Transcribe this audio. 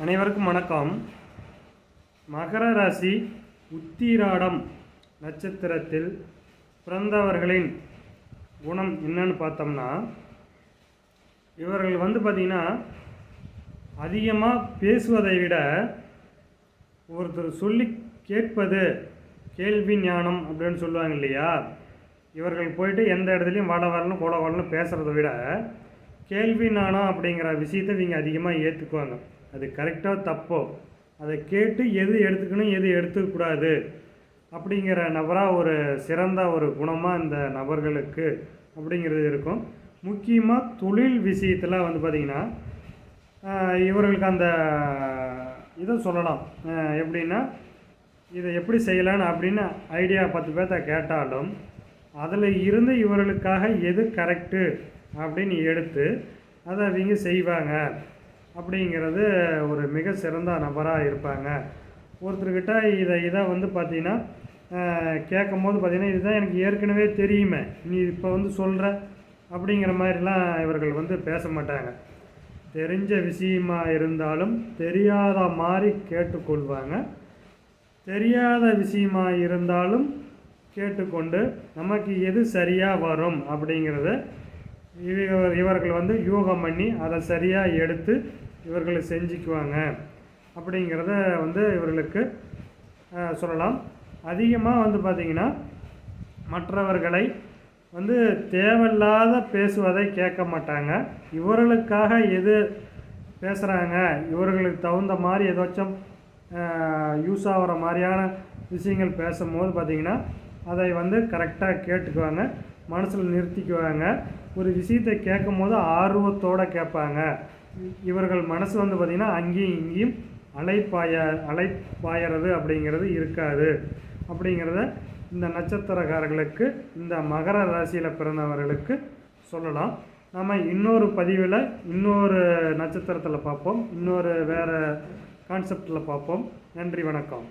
அனைவருக்கும் வணக்கம். மகர ராசி உத்திராடம் நட்சத்திரத்தில் பிறந்தவர்களின் குணம் என்னன்னு பார்த்தோம்னா இவர்கள் வந்து பார்த்திங்கன்னா அதிகமாக பேசுவதை விட ஒருத்தர் சொல்லி கேட்பது கேள்வி ஞானம் அப்படின்னு சொல்லுவாங்க இல்லையா? இவர்கள் போயிட்டு எந்த இடத்துலையும் வாழ வரணும் கோல வரணும் பேசுகிறத விட கேள்வி ஞானம் அப்படிங்கிற விஷயத்தை இவங்க அதிகமாக ஏற்றுக்குவாங்க அது கரெக்டாக தப்போ? அதை கேட்டு எது எடுத்துக்கணும் எது எடுத்துக்கூடாது அப்படிங்கிற நபராக ஒரு சிறந்த ஒரு குணமாக இந்த நபர்களுக்கு அப்படிங்கிறது இருக்கும். முக்கியமாக தொழில் விஷயத்தில் வந்து பார்த்திங்கன்னா இவர்களுக்கு அந்த இதை சொல்லலாம். எப்படின்னா இதை எப்படி செய்யலான்னு அப்படின்னு ஐடியா பத்து பேர்த்த கேட்டாலும் அதில் இருந்து இவர்களுக்காக எது கரெக்டு அப்படின்னு எடுத்து அதை அவங்க செய்வாங்க. அப்படிங்கிறது ஒரு மிக சிறந்த நபராக இருப்பாங்க. ஒருத்தர்கிட்ட இதை இதை வந்து பார்த்தீங்கன்னா கேட்கும் போது பார்த்தீங்கன்னா இதுதான் எனக்கு ஏற்கனவே தெரியுமே. நீ இப்போ வந்து சொல்கிற அப்படிங்கிற மாதிரிலாம் இவர்கள் வந்து பேச மாட்டாங்க. தெரிஞ்ச விஷயமா இருந்தாலும் தெரியாத மாதிரி கேட்டுக்கொள்வாங்க. தெரியாத விஷயமா இருந்தாலும் கேட்டுக்கொண்டு நமக்கு எது சரியாக வரும் அப்படிங்கிறத இவர் இவர்கள் வந்து யூகம் பண்ணி அதை சரியாக எடுத்து இவர்களை செஞ்சுக்குவாங்க. அப்படிங்கிறத வந்து இவர்களுக்கு சொல்லலாம். அதிகமாக வந்து பார்த்திங்கன்னா மற்றவர்களை வந்து தேவையில்லாத பேசுவதை கேட்க மாட்டாங்க. இவர்களுக்காக எது பேசுகிறாங்க இவர்களுக்கு தகுந்த மாதிரி ஏதாச்சும் யூஸ் ஆகிற மாதிரியான விஷயங்கள் பேசும்போது பார்த்திங்கன்னா அதை வந்து கரெக்டாக கேட்டுக்குவாங்க. மனசில் நிறுத்திக்குவாங்க. ஒரு விஷயத்தை கேட்கும் போது ஆர்வத்தோடு கேட்பாங்க. இவர்கள் மனசு வந்து பார்த்திங்கன்னா அங்கேயும் இங்கேயும் அலைப்பாய அலைப்பாயறது அப்படிங்கிறது இருக்காது. அப்படிங்கிறத இந்த நட்சத்திரக்காரர்களுக்கு இந்த மகர ராசியில் பிறந்தவர்களுக்கு சொல்லலாம். நம்ம இன்னொரு பதிவில் இன்னொரு நட்சத்திரத்தில் பார்ப்போம். இன்னொரு வேறு கான்செப்டில் பார்ப்போம். நன்றி வணக்கம்.